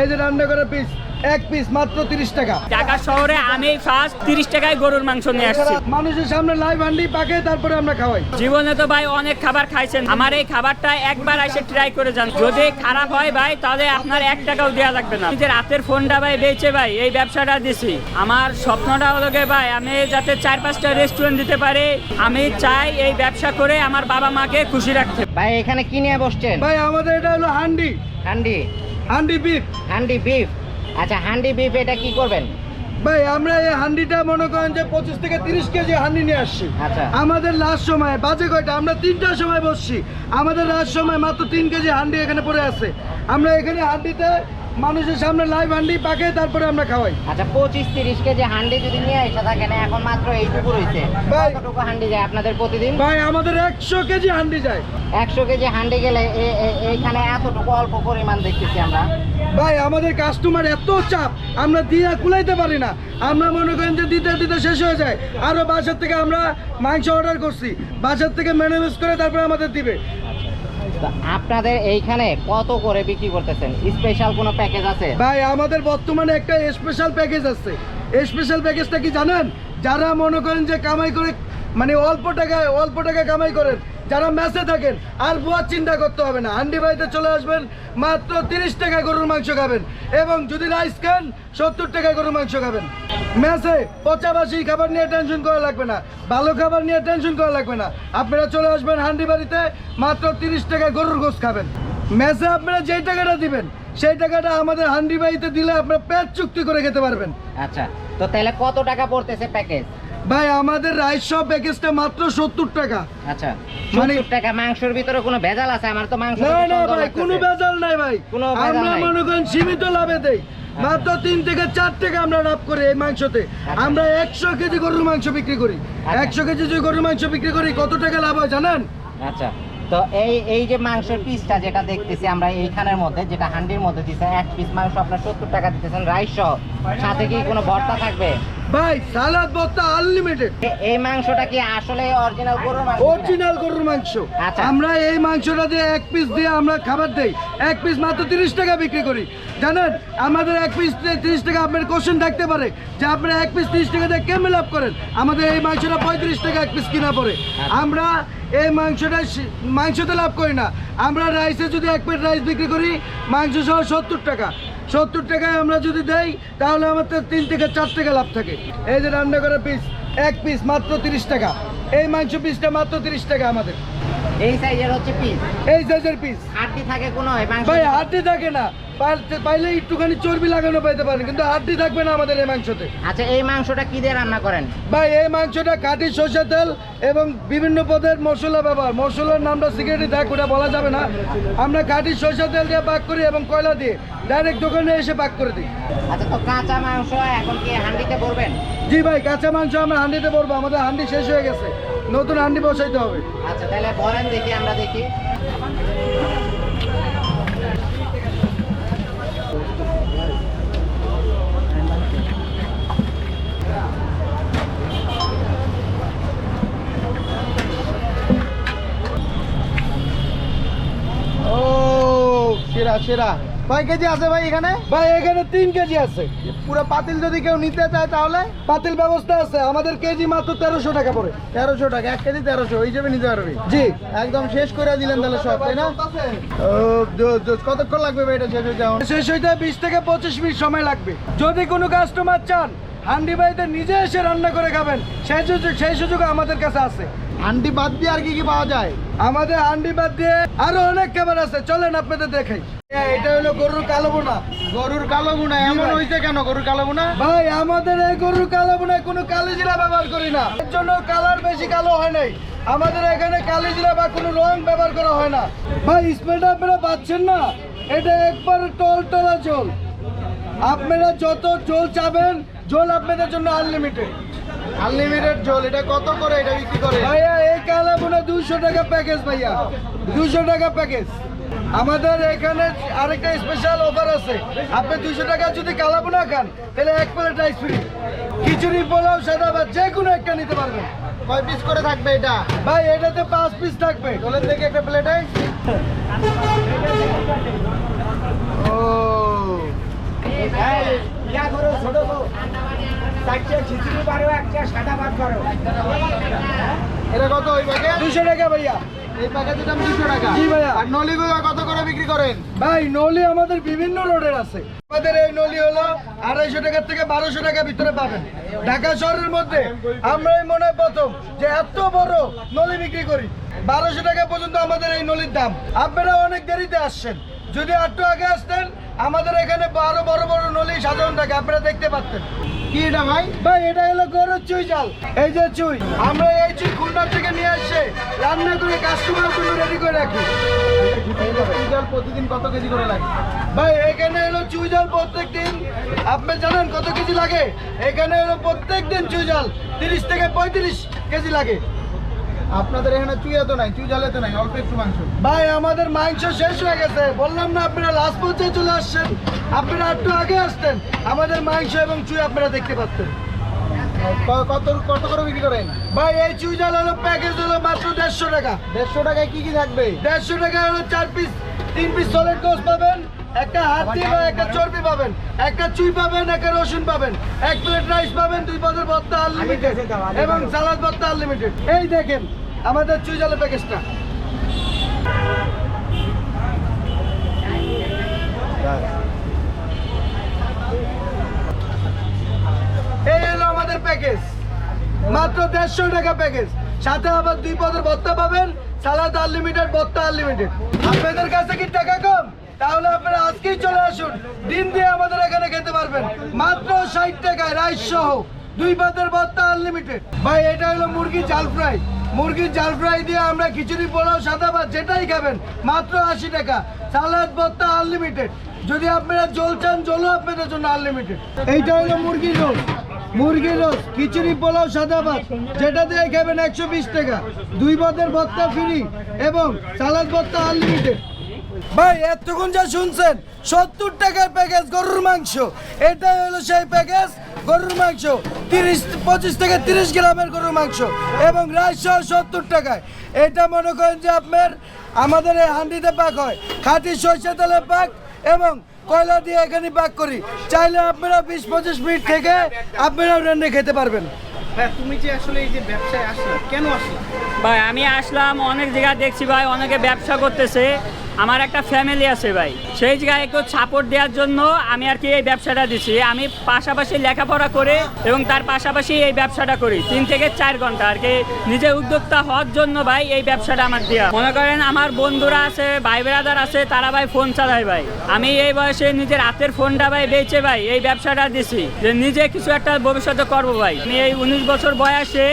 এই যে রান্না করা পিস এক পিস মাত্র তিরিশ টাকা। ঢাকা শহরে আমি ফার্স্ট তিরিশ টাকায় গরুর মাংস নিয়ে আসছি। মানুষের সামনে লাইভ হান্ডি পাকে তারপরে আমরা খাওয়াই। জীবনে তো ভাই অনেক খাবার খাইছেন। আমার এই খাবারটা একবার এসে ট্রাই করে যান। যদি খারাপ হয় ভাই তাহলে আপনার এক টাকাও দেওয়া লাগবে না। নিজের রাতের ফোনটা ভাই বেচে ভাই এই ব্যবসাটা দিছি। আমার স্বপ্নটা হলো গিয়ে ভাই আমি যাতে চার পাঁচটা রেস্টুরেন্ট দিতে পারি আমি চাই এই ব্যবসা করে আমার বাবা মাকে খুশি রাখতে। ভাই এখানে কি নিয়ে বসছেন? ভাই আমাদের এটা হলো হান্ডি। হান্ডি। হান্ডি বিফ। হান্ডি বিফ? আচ্ছা হান্ডি বিফ এটা কি করবেন? ভাই আমরা এই হান্ডিটা মনে করেন যে পঁচিশ থেকে তিরিশ কেজি হান্ডি নিয়ে আসছি। আচ্ছা। আমাদের লাস্ট সময় বাজে কয়টা? আমরা তিনটার সময় বসছি। আমাদের লাস্ট সময় মাত্র তিন কেজি হান্ডি এখানে পড়ে আছে। আমরা এখানে হান্ডিতে মানুষের সামনে লাইভ হান্ডি পাকে তারপরে আমরা খাওয়াই। আচ্ছা পঁচিশ তিরিশ কেজি হান্ডি যদি নিয়ে এসে থাকেন এখন মাত্র এইটুকু রয়েছে। ভাই। কতটুকু হান্ডি যায় আপনাদের প্রতিদিন? ভাই আমাদের একশো কেজি হান্ডি যায়। একশো কেজি হান্ডি গেলে এইখানে এতটুকু অল্প পরিমাণ দেখতেছি আমরা। ভাই আমাদের কাস্টমার এত চাপ আমরা দিয়ে কুলাইতে পারি না। আমরা মনে করেন যে দিতে দিতে শেষ হয়ে যায়। আরও বাসার থেকে আমরা মাংস অর্ডার করছি। বাসার থেকে ম্যানেজ করে তারপরে আমাদের দিবে। আপনাদের এইখানে কত করে বিক্রি করতেছেন? স্পেশাল কোনো প্যাকেজ আছে? ভাই, আমাদের বর্তমানে একটা স্পেশাল প্যাকেজ আছে। স্পেশাল প্যাকেজটা কি জানেন? যারা মনে করেন যে কামাই করে মানে অল্প টাকায়, অল্প টাকা কামাই করেন, যারা ম্যাচে থাকেন, আর বুয়ার চিন্তা করতে হবে না। হান্ডি বাড়িতে চলে আসবেন, মাত্র তিরিশ টাকা গরুর মাংস খাবেন, এবং যদি রাইস খান, সত্তর টাকা গরুর মাংস খাবেন। ম্যাচে পচাবাসি খাবার নিয়ে টেনশন করা লাগবে না ভালো খাবার নিয়ে টেনশন করা লাগবে না। আপনারা চলে আসবেন হান্ডি বাড়িতে মাত্র তিরিশ টাকা গরুর গোস খাবেন। ম্যাচে আপনারা যেই টাকাটা দিবেন সেই টাকাটা আমাদের হান্ডি বাড়িতে দিলে আপনারা পেট চুক্তি করে খেতে পারবেন। আচ্ছা তো তাহলে কত টাকা পড়তেছে প্যাকেজ ভাই আমাদের রাইস সব প্যাকেজটা মাত্র সত্তর টাকা। আচ্ছা মানে- টাকা মাংসের ভিতরে কোনো ভেজাল আছে? আমার তো মাংস না না ভাই কোনো ভেজাল নাই ভাই। কোনো আমরা মনে করেন সীমিত লাভে দেই। মাত্র তিন থেকে চার টাকা আমরা লাভ করি এই মাংসতে। আমরা একশো কেজি গরুর মাংস বিক্রি করি। আচ্ছা। একশো কেজি যদি গরুর মাংস বিক্রি করি কত টাকা লাভ হয় জানেন? আচ্ছা। তো এই এই যে মাংসের পিসটা যেটা দেখতেছি আমরা এইখানের মধ্যে যেটা হান্ডির মধ্যে দিচ্ছেন এক পিস মাংস আপনার সত্তর টাকা দিতেছেন রাইস সহ সাথে কি কোনো ভর্তা থাকবে? ভাই সালাদ ভর্তা আনলিমিটেড এই মাংসটা কি আসলে অরিজিনাল গরুর মাংস? অরিজিনাল গরুর মাংস। আচ্ছা। আমরা এই মাংসটা দিয়ে এক পিস দিয়ে আমরা খাবার দেই। এক পিস মাত্র তিরিশ টাকা বিক্রি করি। জানেন আমাদের এক পিস তিরিশ টাকা আপনার কোশ্চেন থাকতে পারে। যে আপনারা এক পিস তিরিশ টাকা দিয়ে কেমন লাভ করেন? আমাদের এই মাংসটা পঁয়ত্রিশ টাকা এক পিস কিনা পড়ে। আমরা এই মাংসটা মাংসতে লাভ করি না। আমরা রাইসে যদি এক প্লেট রাইস বিক্রি করি মাংস সহ সত্তর টাকা। সত্তর টাকায় আমরা যদি দেই তাহলে আমাদের তিন থেকে চার টাকা লাভ থাকে। এই যে রান্না করা পিস এক পিস মাত্র তিরিশ টাকা। এই মাংস পিসটা মাত্র তিরিশ টাকা আমাদের। এই সাইজের হচ্ছে পিস এই সাইজের পিস হাড্ডি থাকে কোনো ভাই হাড্ডি থাকে না। পাইলে- একটুখানি চর্বি লাগানো পাইতে পারেন কিন্তু হাড্ডি থাকবে না আমাদের এই মাংসতে। আচ্ছা এই মাংসটা কি দিয়ে রান্না করেন? ভাই এই মাংসটা কাঠি সর্ষের তেল এবং বিভিন্ন পদের মশলা ব্যবহার। মশলার নামটা সিগারেটে থাক ওটা বলা যাবে না। আমরা কাঠি সর্ষের তেল দিয়ে পাক করি এবং কয়লা দিয়ে। ডাইরেক্ট দোকানে এসে পাক করে দিই। আচ্ছা তো কাঁচা মাংস এখন কি হান্ডিতে পড়বেন জি ভাই কাঁচা মাংস আমরা হান্ডিতে পড়ব আমাদের হান্ডি শেষ হয়ে গেছে। নতুন হান্ডি বসাইতে হবে। আচ্ছা তাহলে বলেন দেখি আমরা দেখি। 嗯哦谢了谢了 কয় কেজি আছে ভাই এখানে? ভাই এখানে তিন কেজি আছে। পুরো পাতিল যদি কেউ নিতে চায় তাহলে? পাতিল ব্যবস্থা আছে আমাদের কেজি মাত্র তেরোশো টাকা পড়ে। তেরোশো টাকা এক কেজি তেরোশো হিসেবে নিতে পারবি? জি। একদম শেষ করে দিলেন তাহলে সব তাই না? কতক্ষণ লাগবে ভাই এটা শেষ হইতে শেষ হইতে বিশ থেকে পঁচিশ মিনিট সময় লাগবে। যদি কোনো কাস্টমার চান হান্ডি বাড়িতে নিজে এসে রান্না করে খাবেন সেই সুযোগ সেই সুযোগ আমাদের কাছে আছে। হান্ডি বাদ দিয়ে আর কি কি পাওয়া যায়? আমাদের হান্ডি বাদ দিয়ে আরও অনেক খাবার আছে। চলেন আপনাদের দেখাই। এটা হলো গরুর কালো বোনা। গরুর কালো বোনা এমন হয়েছে কেন গরুর কালো বোনা? ভাই আমাদের এই গরুর কালো বোনায় কোনো কালি জিরা ব্যবহার করি না। এর জন্য কালার বেশি কালো হয় নাই। আমাদের এখানে কালি জিরা বা কোনো রং ব্যবহার করা হয় না। ভাই স্মেলটা আপনারা পাচ্ছেন না? এটা একবার টল টলা জল আপনারা যত জল চাবেন জল আপনাদের জন্য আনলিমিটেড আনলিমিটেড জল এটা কত করে? এটা বিক্রি করে? ভাইয়া এই কালা বোনা দুশো টাকা প্যাকেজ ভাইয়া। দুশো টাকা প্যাকেজ আমাদের এখানে আরেকটা স্পেশাল অফার আছে। আপনি দুশো টাকা যদি কালাবোনা খান তাহলে এক plate rice free khichuri pulao সাদা বা যে কোনো একটা নিতে পারবেন। কয় পিস করে থাকবে এটা? ভাই এটাতে পাঁচ পিস থাকবে। দোলের থেকে একটা প্লেটে ও। ছোট এটা কত ওই প্যাকেট দুশো টাকা ভাইয়া। এই প্যাকেটের দাম দুশো টাকা। জি ভাইয়া। আর নলিগুলো কত করে বিক্রি করেন? ভাই নলি আমাদের বিভিন্ন রোডের আছে। আমাদের এই নলি হলো আড়াইশো টাকার থেকে বারোশো টাকা ভিতরে পাবেন। ঢাকা শহরের মধ্যে আমরাই মনে হয় প্রথম যে এত বড় নলি বিক্রি করি। বারোশো টাকা পর্যন্ত আমাদের এই নলির দাম। আপনারা অনেক দেরিতে আসছেন। যদি একটু আগে আসতেন আমাদের এখানে আরও বড় বড় নলি সাধারণ থাকে আপনারা দেখতে পাচ্ছেন। কি এটা ভাই? ভাই, এটা হলো গরুর চুই জাল এই যে চুই, আমরা এই চুই খুলনা থেকে নিয়ে আসছে রান্না করে কাস্টমারের জন্য রেডি করে রাখি। চুই প্রতিদিন কত কেজি করে লাগে? ভাই, এখানে হলো চুই জাল প্রত্যেক দিন আপনি জানেন কত কেজি লাগে? এখানে হলো প্রত্যেক দিন চুই জাল তিরিশ থেকে পঁয়ত্রিশ কেজি লাগে। আপনাদের এখানে চুই এত নাই চুই জালে তো নাই অল্প একটু মাংস। ভাই আমাদের মাংস শেষ হয়ে গেছে। বললাম না আপনারা লাস্ট পর্যায়ে চলে আসছেন। আপনারা একটু আগে আসতেন। আমাদের মাংস এবং চুই আপনারা দেখতে পাচ্ছেন। কত কত করে বিক্রি করেন? ভাই এই চুই জাল হলো প্যাকেজ হলো মাত্র দেড়শো টাকা। দেড়শো টাকায় কি কি থাকবে? দেড়শো টাকা হলো চার পিস তিন পিস সলিড গোস পাবেন। একটা হাতি বা একটা চর্বি পাবেন একটা চুই পাবেন একটা রসুন পাবেন। এক প্লেট রাইস পাবেন দুই পদের ভর্তা আনলিমিটেড এবং সালাদ ভর্তা আনলিমিটেড এই দেখেন আমাদের চুই জালের প্যাকেজটা এই হলো আমাদের প্যাকেজ মাত্র দেড়শো টাকা প্যাকেজ সাথে আবার দুই পদের ভত্তা পাবেন সালাদ আনলিমিটেড ভত্তা আনলিমিটেড আপনাদের কাছে কি টাকা কম? তাহলে আপনারা আজকেই চলে আসুন। দিন দিয়ে আমাদের এখানে খেতে পারবেন। মাত্র ষাট টাকায় রাইস সহ দুই পদের ভত্তা আনলিমিটেড ভাই, এটা হলো মুরগির জাল ফ্রাই। মুরগির জাল ফ্রাই দিয়ে আমরা খিচুড়ি, পোলাও, সাদা ভাত যেটাই খাবেন, মাত্র আশি টাকা। সালাদ ভত্তা আনলিমিটেড যদি আপনারা জল চান জলও আপনাদের জন্য আনলিমিটেড এইটা হলো মুরগির রোল। মুরগির রোল, খিচুড়ি, পোলাও, সাদা ভাত। যেটা দিয়ে খাবেন একশো বিশ টাকা। দুই পদের ভত্তা ফ্রি এবং সালাদ ভত্তা আনলিমিটেড ভাই, এতক্ষণ যা শুনছেন, সত্তর টাকার প্যাকেজ গরুর মাংস। এটাই হলো সেই প্যাকেজ গরুর মাংস। তিরিশ, পঁচিশ থেকে তিরিশ গ্রামের গরুর মাংস এবং রাইস সহ সত্তর টাকায়। এটা মনে করেন যে আপনার আমাদের এই হান্ডিতে পাক হয়। খাঁটি সরষে তেলের পাক এবং কয়লা দিয়ে এখানে পাক করি। চাইলে আপনারা বিশ, পঁচিশ মিনিট থেকে আপনারা রান্না খেতে পারবেন। হ্যাঁ তুমি যে আসলে এই যে ব্যবসায় কেন ভাই, আমি আসলাম, অনেক জায়গায় দেখছি ভাই, অনেকে ব্যবসা করতেছে। আমার একটা ফ্যামিলি আছে ভাই। সেই জায়গায় একটু সাপোর্ট দেওয়ার জন্য আমি আর কি এই ব্যবসাটা দিছি। আমি পাশাপাশি লেখাপড়া করে এবং তার পাশাপাশি এই ব্যবসাটা করি। তিন থেকে চার ঘণ্টা আর কি। নিজে উদ্যোক্তা হওয়ার জন্য ভাই এই ব্যবসাটা আমার দেওয়া মনে করেন আমার বন্ধুরা আছে, ভাই ব্রাদার আছে, তারা ভাই ফোন চালায় ভাই। আমি এই বয়সে নিজের হাতের ফোনটা ভাই বেচে ভাই এই ব্যবসাটা দিছি। যে নিজে কিছু একটা ভবিষ্যতে করব ভাই। আমি এই উনিশ বছর বয়সে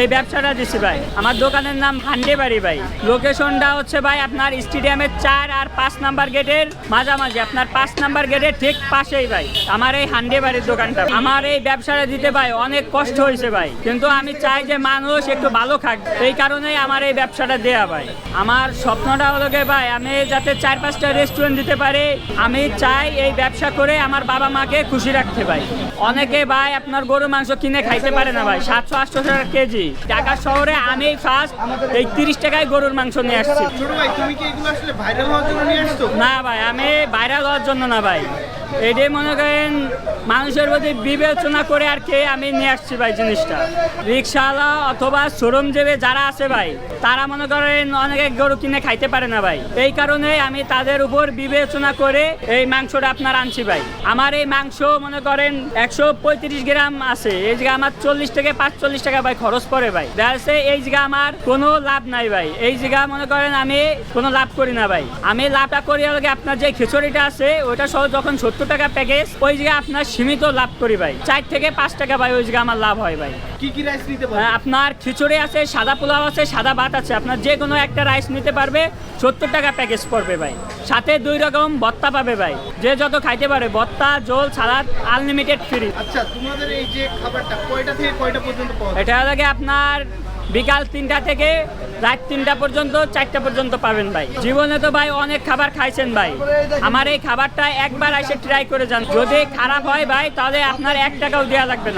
এই ব্যবসাটা দিছি ভাই। আমার দোকানের নাম হান্ডে বাড়ি ভাই। লোকেশনটা হচ্ছে ভাই আপনার স্টেডিয়ামের চার আর পাঁচ নাম্বার গেটের মাঝামাঝি। আপনার পাঁচ নাম্বার গেটের ঠিক পাশেই ভাই। আমার এই হান্ডে বাড়ির দোকানটা। আমার এই ব্যবসাটা দিতে ভাই অনেক কষ্ট হয়েছে ভাই। কিন্তু আমি চাই যে মানুষ একটু ভালো খাক। এই কারণেই আমার এই ব্যবসাটা দেয়া ভাই। আমার স্বপ্নটা হলো গিয়ে ভাই, আমি যাতে চার পাঁচটা রেস্টুরেন্ট দিতে পারি, আমি চাই এই ব্যবসা করে আমার বাবা মাকে খুশি রাখতে ভাই। অনেকে ভাই আপনার গরু মাংস কিনে খাইতে পারে না ভাই। সাতশো আটশো টাকা কেজি। ঢাকা শহরে আমি ফার্স্ট এই তিরিশ টাকায় গরুর মাংস আসছি। নিয়ে আসছো? না ভাই আমি বাইরে হওয়ার জন্য না ভাই। এটাই মনে করেন মানুষের প্রতি বিবেচনা করে আর কি আমি নিয়ে আসছি ভাই জিনিসটা। রিক্সাওয়ালা অথবা শোরুম যেবে যারা আছে ভাই, তারা মনে করেন অনেকে গরু কিনে খাইতে পারে না ভাই। এই কারণে আমি তাদের উপর বিবেচনা করে এই মাংসটা আপনার আনছি ভাই। আমার এই মাংস মনে করেন একশো পঁয়ত্রিশ গ্রাম আছে। এই জায়গা আমার চল্লিশ থেকে পাঁচচল্লিশ টাকা ভাই খরচ পড়ে ভাই। দেখা এই জায়গা আমার কোনো লাভ নাই ভাই। এই জায়গা মনে করেন আমি কোনো লাভ করি না ভাই। আমি লাভটা করি আপনার যে খিচুড়িটা আছে, ওইটা সহ যখন সত্তর টাকা প্যাকেজ ওই জায়গায় আপনার সীমিত লাভ করি ভাই। চার থেকে পাঁচ টাকা ভাই ওই জায়গায় আমার লাভ হয় ভাই। কি কি রাইস নিতে আহ, পারো আপনার খিচুড়ি আছে সাদা পোলাও আছে সাদা ভাত আছে। আপনার যে কোনো একটা রাইস নিতে পারবে সত্তর টাকা প্যাকেজ পড়বে ভাই। সাথে দুই রকম ভত্তা পাবে ভাই। যে যত খাইতে পারে ভত্তা জল সালাদ আনলিমিটেড ফ্রি আচ্ছা তোমাদের এই যে খাবারটা কয়টা থেকে কয়টা পর্যন্ত পাওয়া? এটা লাগে আপনার বিকাল তিনটা থেকে রাত তিনটা পর্যন্ত, চারটা পর্যন্ত পাবেন ভাই। জীবনে তো ভাই অনেক খাবার খাইছেন ভাই। আমার এই খাবারটা একবার এসে ট্রাই করে যান যদি খারাপ হয় ভাই, তাহলে আপনার এক টাকাও দেওয়া লাগবে না।